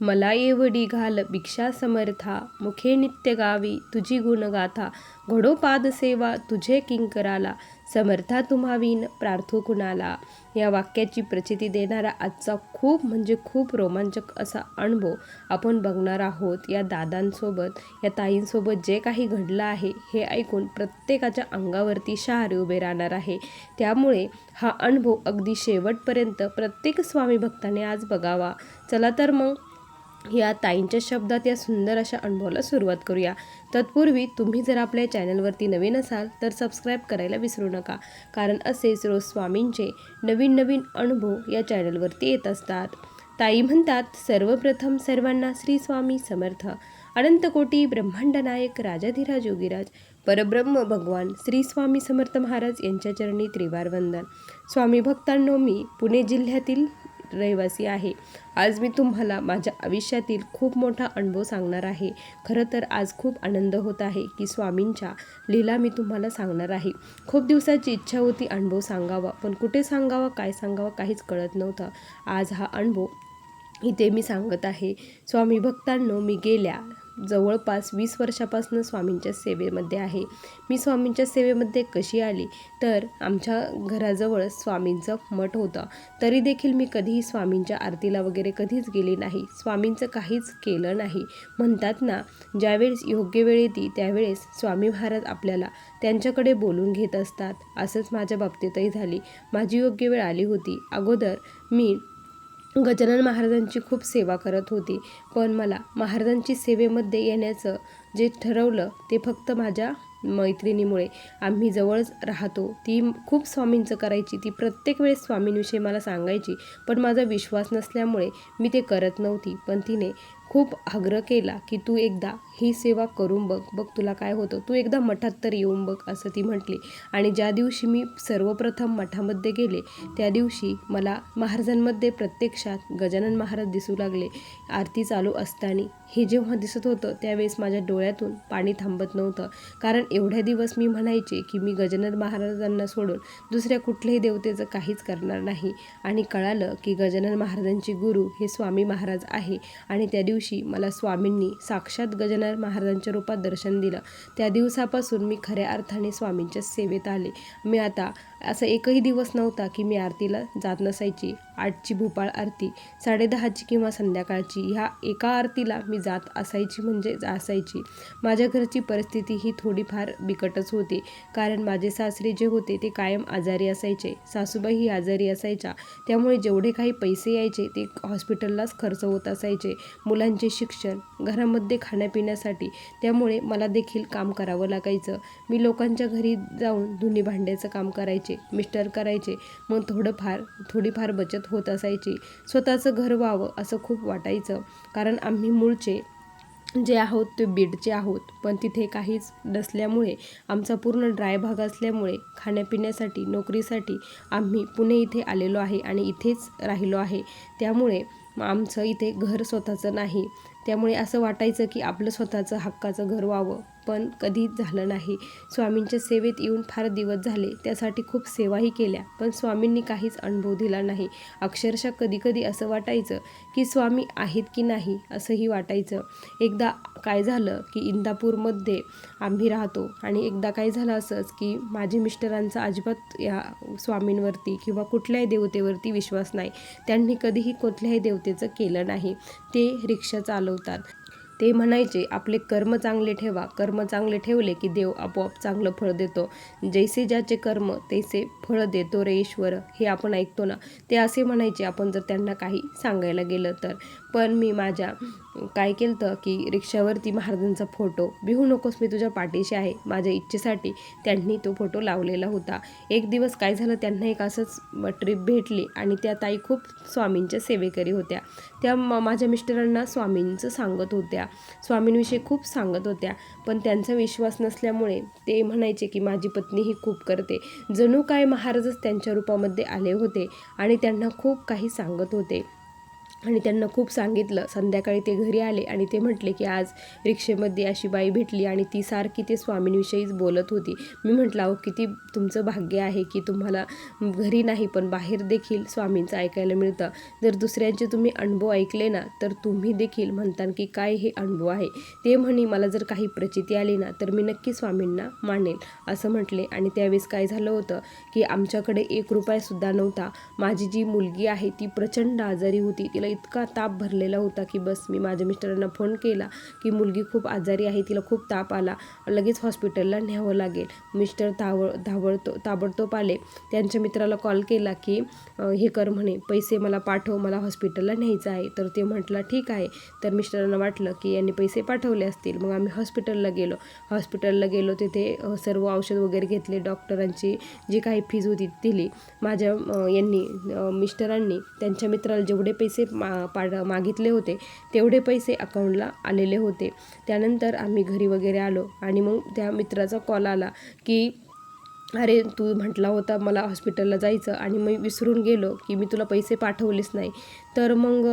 मला एवढी घाल भिक्षा समर्था मुखे नित्य गावी तुझी गुणगाथा घडो पादसेवा तुझे किंकराला समर्था तुम्हावीन प्रार्थो कुणाला. या वाक्याची प्रचिती देणारा आजचा खूप म्हणजे खूप रोमांचक असा अनुभव आपण बघणार आहोत. या दादांसोबत या ताईंसोबत जे काही घडलं आहे हे ऐकून प्रत्येकाच्या अंगावरती शहारे उभे राहणार आहे. त्यामुळे हा अनुभव अगदी शेवटपर्यंत प्रत्येक स्वामी भक्ताने आज बघावा. चला तर मग या ताईंच्या शब्दात या सुंदर अशा अनुभवाला सुरुवात करूया. तत्पूर्वी तुम्ही जर आपल्या चॅनलवरती नवीन असाल तर सबस्क्राईब करायला विसरू नका. कारण असेच रोज स्वामींचे नवीन नवीन अनुभव या चॅनलवरती येत असतात. ताई म्हणतात सर्वप्रथम सर्वांना श्री स्वामी समर्थ. अनंतकोटी ब्रह्मांड नायक राजाधिराज योगीराज. परब्रह्म भगवान श्री स्वामी समर्थ महाराज यांच्या चरणी त्रिवार वंदन. स्वामी भक्तांनो मी पुणे जिल्ह्यातील रहिवासी आहे. आज मी तुम्हाला माझ्या आयुष्यातील खूप मोठा अनुभव सांगणार आहे. खरं तर आज खूप आनंद होत आहे की स्वामींच्या लीला मी तुम्हाला सांगणार आहे. खूप दिवसाची इच्छा होती अनुभव सांगावा पण कुठे सांगावा काय सांगावा काहीच कळत नव्हतं. आज हा अनुभव इथे मी सांगत आहे. स्वामी भक्तांनो मी गेल्या जवळपास वीस वर्षापासून स्वामींच्या सेवेमध्ये आहे. मी स्वामींच्या सेवेमध्ये कशी आली? तर आमच्या घराजवळ स्वामींचं मठ होतं. तरी देखील मी कधीही स्वामींच्या आरतीला वगैरे कधीच गेली नाही. स्वामींचं काहीच केलं नाही. म्हणतात ना ज्यावेळेस योग्य वेळ येते त्यावेळेस स्वामी महाराज आपल्याला त्यांच्याकडे बोलून घेत असतात. असंच माझ्या बाबतीतही झाली. माझी योग्य वेळ आली होती. अगोदर मी गजानन महाराजांची खूप सेवा करत होती. पण मला महाराजांची सेवेमध्ये येण्याचं जे ठरवलं ते फक्त माझ्या मैत्रिणीमुळे. आम्ही जवळच राहतो. ती खूप स्वामींचं करायची. ती प्रत्येक वेळेस स्वामींविषयी मला सांगायची. पण माझा विश्वास नसल्यामुळे मी ते करत नव्हती. पण तिने खूप आग्रह केला की तू एकदा ही सेवा करून बघ बघ तुला काय होतं. तू एकदा मठात तर येऊन बघ असं ती म्हटली. आणि ज्या दिवशी मी सर्वप्रथम मठामध्ये गेले त्या दिवशी मला महाराजांमध्ये प्रत्यक्षात गजानन महाराज दिसू लागले. आरती चालू असताना हे जेव्हा दिसत होतं त्यावेळेस माझ्या डोळ्यातून पाणी थांबत नव्हतं. कारण एवढ्या दिवस मी म्हणायचे की मी गजानन महाराजांना सोडून दुसऱ्या कुठल्याही देवतेचं काहीच करणार नाही. आणि कळालं की गजानन महाराजांचे गुरु हे स्वामी महाराज आहे. आणि त्या दिवशी मला स्वामींनी साक्षात गजानन महाराजांच्या रूपात दर्शन दिलं. त्या दिवसापासून मी खऱ्या अर्थाने स्वामींच्या सेवेत आले. मी आता असा एकही दिवस नव्हता की मी आरतीला जात नसायची. आठची भोपाळ आरती साडेदहाची किंवा संध्याकाळची ह्या एका आरतीला मी जात असायची म्हणजे असायची. माझ्या घरची परिस्थिती ही थोडीफार बिकटच होती. कारण माझे सासरे जे होते ते कायम आजारी असायचे. सासूबाईही आजारी असायच्या. त्यामुळे जेवढे काही पैसे यायचे ते हॉस्पिटललाच खर्च होत असायचे. मुलांचे शिक्षण घरामध्ये खाण्यापिण्यासाठी त्यामुळे मला देखील काम करावं लागायचं. मी लोकांच्या घरी जाऊन धुणी भांड्याचं काम करायचे. मिस्टर करायचे. मग थोडंफार थोडीफार बचत होत असायची. स्वतःचं घर व्हावं असं खूप वाटायचं. कारण आम्ही मूळचे जे आहोत ते बीडचे आहोत. पण तिथे काहीच नसल्यामुळे आमचा पूर्ण ड्राय भाग असल्यामुळे खाण्यापिण्यासाठी नोकरीसाठी आम्ही पुणे इथे आलेलो आहे आणि इथेच राहिलो आहे. त्यामुळे आमचं इथे घर स्वतःचं नाही. त्यामुळे असं वाटायचं की आपलं स्वतःचं हक्काचं घर व्हावं. पण कधीच झालं नाही. स्वामींच्या सेवेत येऊन फार दिवस झाले त्यासाठी खूप सेवाही केल्या पण स्वामींनी काहीच अनुभव दिला नाही. अक्षरशः कधीकधी असं वाटायचं की स्वामी आहेत की नाही असंही वाटायचं. एकदा काय झालं की इंदापूरमध्ये आम्ही राहतो आणि एकदा काय झालं असंच की माझे मिस्टरांचा अजिबात या स्वामींवरती किंवा कुठल्याही देवतेवरती विश्वास नाही. त्यांनी कधीही कुठल्याही देवतेचं केलं नाही. ते रिक्षा चालवतात. ते म्हणायचे आपले कर्म चांगले ठेवा. कर्म चांगले ठेवले की देव आपोआप चांगलं फळ देतो. जैसे ज्याचे कर्म तैसे फळ देतो रे ईश्वर. हे आपण ऐकतो ना ते असे म्हणायचे आपण जर त्यांना काही सांगायला गेलं तर. पण मी माझ्या काय केलं तर की रिक्षावरती महाराजांचा फोटो भिहू नकोस मी तुझ्या पाठीशी आहे. माझ्या इच्छेसाठी त्यांनी तो फोटो लावलेला होता. एक दिवस काय झालं त्यांना एक असंच ट्रीप भेटली आणि त्या ताई खूप स्वामींच्या सेवेकरी होत्या. त्या माझ्या मिस्टरांना स्वामींचं सांगत होत्या. स्वामींविषयी खूप सांगत होत्या. पण त्यांचा विश्वास नसल्यामुळे ते म्हणायचे की माझी पत्नी ही खूप करते. जणू काय महाराजच त्यांच्या रूपामध्ये आले होते आणि त्यांना खूप काही सांगत होते. आणि त्यांना खूप सांगितलं. संध्याकाळी ते घरी आले आणि ते म्हटले की आज रिक्षेमध्ये अशी बाई भेटली आणि ती सारखी ते स्वामींविषयीच बोलत होती. मी म्हटलं अहो किती तुमचं भाग्य आहे की तुम्हाला घरी नाही पण बाहेर देखील स्वामींचं ऐकायला मिळतं. जर दुसऱ्यांचे तुम्ही अनुभव ऐकले ना तर तुम्ही देखील म्हणता की काय हे अनुभव आहे? ते म्हणे मला जर काही प्रचिती आली ना तर मी नक्की स्वामींना मानेल असं म्हटले. आणि त्यावेळेस काय झालं होतं की आमच्याकडे एक रुपयासुद्धा नव्हता. माझी जी मुलगी आहे ती प्रचंड आजारी होती. तिला इतका ताप भरलेला होता की बस मी माझ्या मिस्टरांना फोन केला की मुलगी खूप आजारी आहे तिला खूप ताप आला. लगेच हॉस्पिटलला न्यावं लागेल. मिस्टर धावळ धावळतो ताबडतोब आले. त्यांच्या मित्राला कॉल केला की हे कर म्हणे पैसे मला पाठव मला हॉस्पिटलला न्यायचं आहे. तर ते म्हटलं ठीक आहे. तर मिस्टरांना वाटलं की यांनी पैसे पाठवले असतील. मग आम्ही हॉस्पिटलला गेलो. हॉस्पिटलला गेलो तिथे सर्व औषध वगैरे घेतले डॉक्टरांची जी काही फीज होती दिली. माझ्या यांनी मिस्टरांनी त्यांच्या मित्राला जेवढे पैसे मा पाड मागितले होते. तेवढे पैसे अकाउंटला आलेले होते. त्यानंतर आम्ही घरी वगैरे आलो आणि मग त्या मित्राचा कॉल आला की अरे तू म्हटला होता मला हॉस्पिटलला जायचं. आणि मी विसरून गेलो की मी तुला पैसे पाठवलेच नाही. तर मग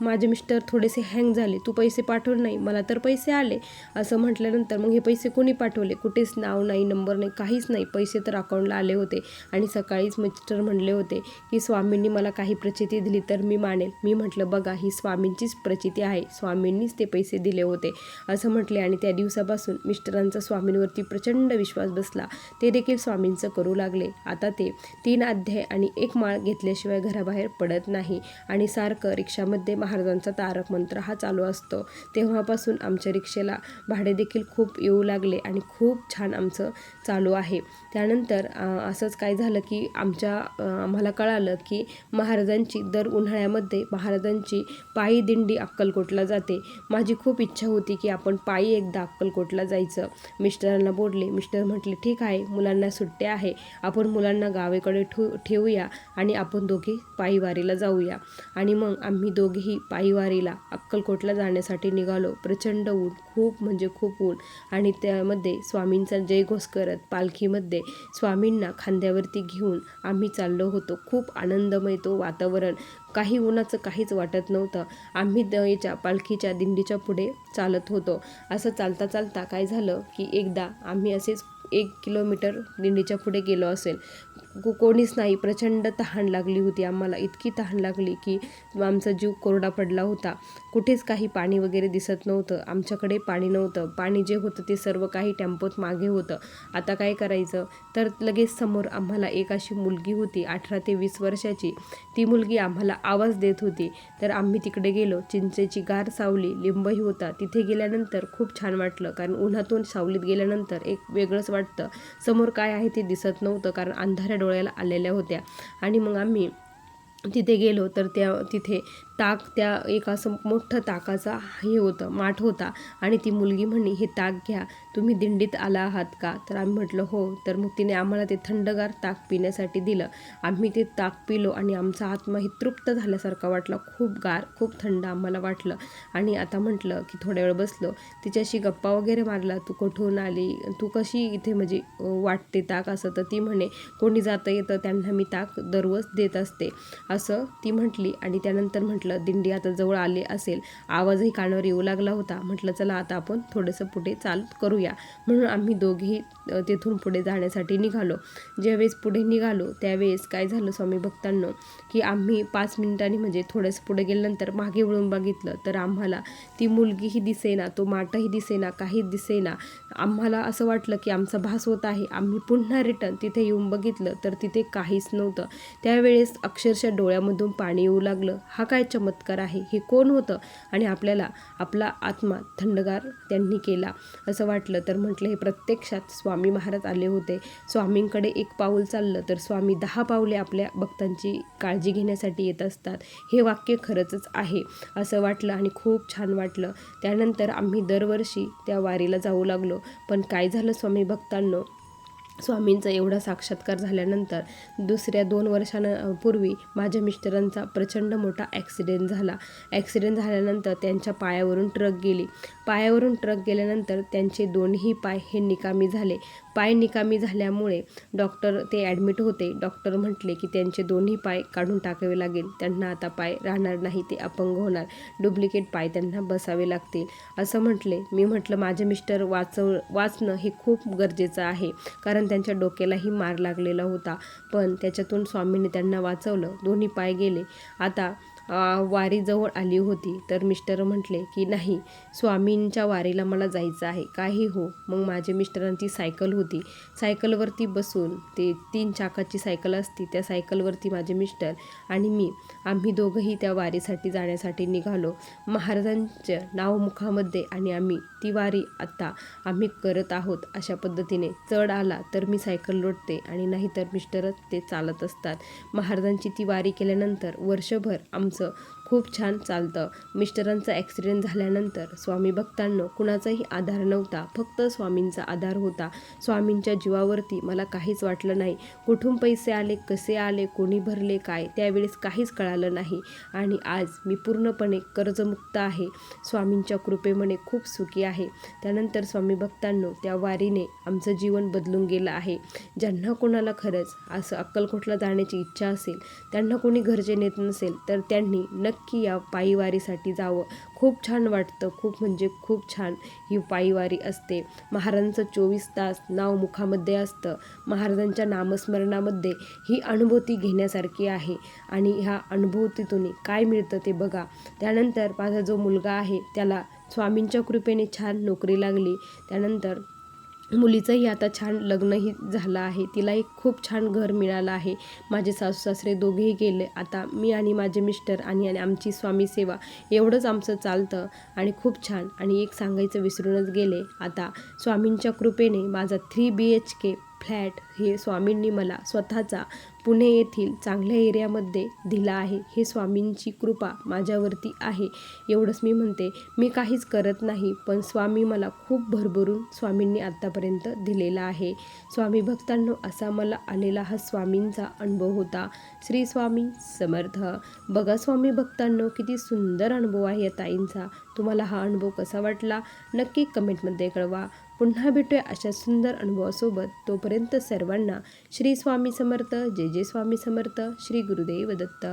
माझे मिस्टर थोडेसे हँग झाले. तू पैसे पाठवले नाही मला तर पैसे आले. असं म्हटल्यानंतर मग हे पैसे कोणी पाठवले? कुठेच नाव नाही नंबर नाही काहीच नाही. पैसे तर अकाउंटला आले होते. आणि सकाळीच मिस्टर म्हणले होते की स्वामींनी मला काही प्रचिती दिली तर मी मानेल. मी म्हटलं बघा ही स्वामींचीच प्रचिती आहे. स्वामींनीच ते पैसे दिले होते. असं म्हटले आणि त्या दिवसापासून मिस्टरांचा स्वामींवरती प्रचंड विश्वास बसला. ते देखील स्वामींचं करू लागले. आता ते तीन अध्याय आणि एक माळ घेतल्याशिवाय घराबाहेर पडत नाही. आणि सारखं रिक्षामध्ये महाराजांचा तारक मंत्र हा चालू असतो. तेव्हापासून आमच्या रिक्षेला भाडे देखील खूप येऊ लागले आणि खूप छान आमचं चालू आहे. त्यानंतर असंच काय झालं की आमच्या आम्हाला कळालं की महाराजांची दर उन्हाळ्यामध्ये महाराजांची पायी दिंडी अक्कलकोटला जाते. माझी खूप इच्छा होती की आपण पायी एकदा अक्कलकोटला जायचं. मिस्टरांना बोलले मिस्टर म्हटले ठीक आहे मुलांना सुट्ट्या आहे. आपण मुलांना गावेकडे ठेवूया आणि आपण दोघे पायी वारीला जाऊया. आणि मग आम्ही दोघेही पायीवारीला अक्कलकोटला जाण्यासाठी निघालो. प्रचंड ऊन खूप म्हणजे खूप ऊन. आणि त्यामध्ये स्वामींचा जयघोष करत पालखीमध्ये स्वामींना खांद्यावरती घेऊन आम्ही चाललो होतो. खूप आनंदमय तो वातावरण. काही उन्हाचं काहीच वाटत नव्हतं. आम्ही द याच्या पालखीच्या दिंडीच्या पुढे चालत होतो. असं चालता चालता काय झालं की एकदा आम्ही असेच एक किलोमीटर दिंडीच्या पुढे गेलो असेल. कोणीच नाही. प्रचंड तहान लागली होती. आम्हाला इतकी तहान लागली की आमचा जीव कोरडा पडला होता. कुठेच काही पाणी वगैरे दिसत नव्हतं. आमच्याकडे पाणी नव्हतं. पाणी जे होतं ते सर्व काही टेम्पोत मागे होतं. आता काय करायचं? तर लगेच समोर आम्हाला एक अशी मुलगी होती अठरा ते वीस वर्षाची. ती मुलगी आम्हाला आवाज देत होती. तर आम्ही तिकडे गेलो. चिंचेची गार सावली लिंबही होता. तिथे गेल्यानंतर खूप छान वाटलं. कारण उन्हातून सावलीत गेल्यानंतर एक वेगळंच वाटतं. समोर काय आहे ते दिसत नव्हतं. कारण अंधाऱ्या डोळ्याला आलेल्या होत्या. आणि मग आम्ही तिथे गेलो तर त्या तिथे ताक त्या एक असं मोठं ताकाचा हे होतं माठ होता. आणि ती मुलगी म्हणे हे ताक घ्या. तुम्ही दिंडीत आला आहात का? तर आम्ही म्हटलं हो. तर मग तिने आम्हाला ते थंडगार ताक पिण्यासाठी दिलं. आम्ही ते ताक पिलो आणि आमचा आत्मा ही तृप्त झाल्यासारखा वाटला. खूप गार खूप थंड आम्हाला वाटलं. आणि आता म्हटलं की थोड्या वेळ बसलो. तिच्याशी गप्पा वगैरे मारला. तू कुठून आली? तू कशी इथे म्हणजे वाटते ताक? असं. तर ती म्हणे कोणी जाता येतं त्यांना मी ताक दररोज देत असते. असं ती म्हटली आणि त्यानंतर म्हटलं दिंडी आता जवळ आले असेल आवाजही कानावर येऊ लागला होता. म्हटलं चला आता आपण थोडंसं पुढे चाल करूया. म्हणून आम्ही दोघेही तिथून तेथून पुढे जाण्यासाठी निघालो. ज्यावेळेस पुढे निघालो त्यावेळेस काय झालं स्वामी भक्तांनो की आम्ही पाच मिनिटांनी म्हणजे थोडंसं पुढे गेल्यानंतर मागे वळून बघितलं तर आम्हाला ती मुलगीही दिसेना तो माटाही दिसेना काहीच दिसेना. आम्हाला असं वाटलं की आमचा भास होत आहे. आम्ही पुन्हा रिटर्न तिथे येऊन बघितलं तर तिथे काहीच नव्हतं. त्यावेळेस अक्षरशः डोळ्यामधून पाणी येऊ लागलं. हा काय चमत्कार आहे. हे कोण होतं? आणि आपल्याला आपला आत्मा थंडगार त्यांनी केला. असं वाटलं तर म्हटलं हे प्रत्यक्षात स्वामी महाराज आले होते. स्वामींकडे एक पाऊल चाललं तर स्वामी दहा पावले आपल्या भक्तांची काळजी घेण्यासाठी येत असतात. हे वाक्य खरंच आहे असं वाटलं आणि खूप छान वाटलं. त्यानंतर आम्ही दरवर्षी त्या वारीला जाऊ लागलो. पण काय झालं स्वामी भक्तांनो? स्वामींचा एवढा साक्षात्कार झाल्यानंतर दुसऱ्या दोन वर्षांपूर्वी माझ्या मिस्टरांचा प्रचंड मोठा ॲक्सिडेंट झाला. ॲक्सिडेंट झाल्यानंतर त्यांच्या पायावरून ट्रक गेली. पायावरून ट्रक गेल्यानंतर त्यांचे दोन्ही पाय हे निकामी झाले. पाय निकामी झाल्यामुळे डॉक्टर ते ॲडमिट होते. डॉक्टर म्हटले की त्यांचे दोन्ही पाय काढून टाकावे लागेल. त्यांना आता पाय राहणार नाही ते अपंग होणार. डुप्लिकेट पाय त्यांना बसावे लागतील. असं म्हटले. मी म्हटलं माझे मिस्टर वाचव वाचणं हे खूप गरजेचं आहे. कारण त्यांच्या डोक्यालाही मार लागलेला होता. पण त्याच्यातून स्वामींनी त्यांना वाचवलं. दोन्ही पाय गेले. आता वारीजवळ वारी जवळ आली होती. तर मिस्टर म्हटले की नाही स्वामींच्या वारीला मला जायचं आहे. काही हो. मग माझे मिस्टरांची सायकल होती. सायकलवरती बसून ते तीन चाकाची सायकल असती त्या सायकलवरती माझे मिस्टर आणि मी आम्ही दोघंही त्या वारीसाठी जाण्यासाठी निघालो. महाराजांच्या नावमुखामध्ये आणि आम्ही ती वारी आत्ता आम्ही करत आहोत अशा पद्धतीने. चढ आला तर मी सायकल लोटते आणि नाहीतर मिस्टरच ते चालत असतात. महाराजांची ती वारी केल्यानंतर वर्षभर आमचं So खूप छान चालतं. मिस्टरांचा ॲक्सिडेंट झाल्यानंतर स्वामी भक्तांनो कुणाचाही आधार नव्हता. फक्त स्वामींचा आधार होता. स्वामींच्या जीवावरती मला काहीच वाटलं नाही. कुठून पैसे आले कसे आले कोणी भरले काय त्यावेळेस काहीच कळालं नाही. आणि आज मी पूर्णपणे कर्जमुक्त आहे. स्वामींच्या कृपेमुळे खूप सुखी आहे. त्यानंतर स्वामी भक्तांनो त्या वारीने आमचं जीवन बदलून गेलं आहे. ज्यांना कोणाला खरंच असं अक्कलकोटला जाण्याची इच्छा असेल त्यांना कोणी घरचे नेत नसेल तर त्यांनी नक्की नक्की या पायीवारीसाठी जावं. खूप छान वाटतं. खूप म्हणजे खूप छान ही पायीवारी असते. महाराजांचं चोवीस तास नाव मुखामध्ये असतं. महाराजांच्या नामस्मरणामध्ये ही अनुभूती घेण्यासारखी आहे. आणि ह्या अनुभूतीतून काय मिळतं ते बघा. त्यानंतर माझा जो मुलगा आहे त्याला स्वामींच्या कृपेने छान नोकरी लागली. त्यानंतर मुलीचंही आता छान लग्नही झालं आहे. तिलाही खूप छान घर मिळालं आहे. माझे सासू सासरे दोघेही गेले. आता मी आणि माझे मिस्टर आणि आणि आमची स्वामी सेवा एवढंच आमचं चालतं आणि खूप छान. आणि एक सांगायचं विसरूनच गेले. आता स्वामींच्या कृपेने माझा three B H K flat हे स्वामींनी मला स्वतःचा पुणे येथील चांगल्या एरियामध्ये दिला आहे. हे स्वामींची कृपा माझ्यावरती आहे. एवढंच मी म्हणते मी काहीच करत नाही पण स्वामी मला खूप भरभरून स्वामींनी आत्तापर्यंत दिलेला आहे. स्वामी भक्तांनो असा मला आलेला हा स्वामींचा अनुभव होता. श्री स्वामी समर्थ. बघा स्वामी भक्तांनो किती सुंदर अनुभव आहे या ताईंचा. तुम्हाला हा अनुभव कसा वाटला? नक्की कमेंटमध्ये कळवा. पुन्हा भेटूया अशा सुंदर अनुभवासोबत. तोपर्यंत सर्वांना श्री स्वामी समर्थ जय जय स्वामी समर्थ श्री गुरुदेव दत्त.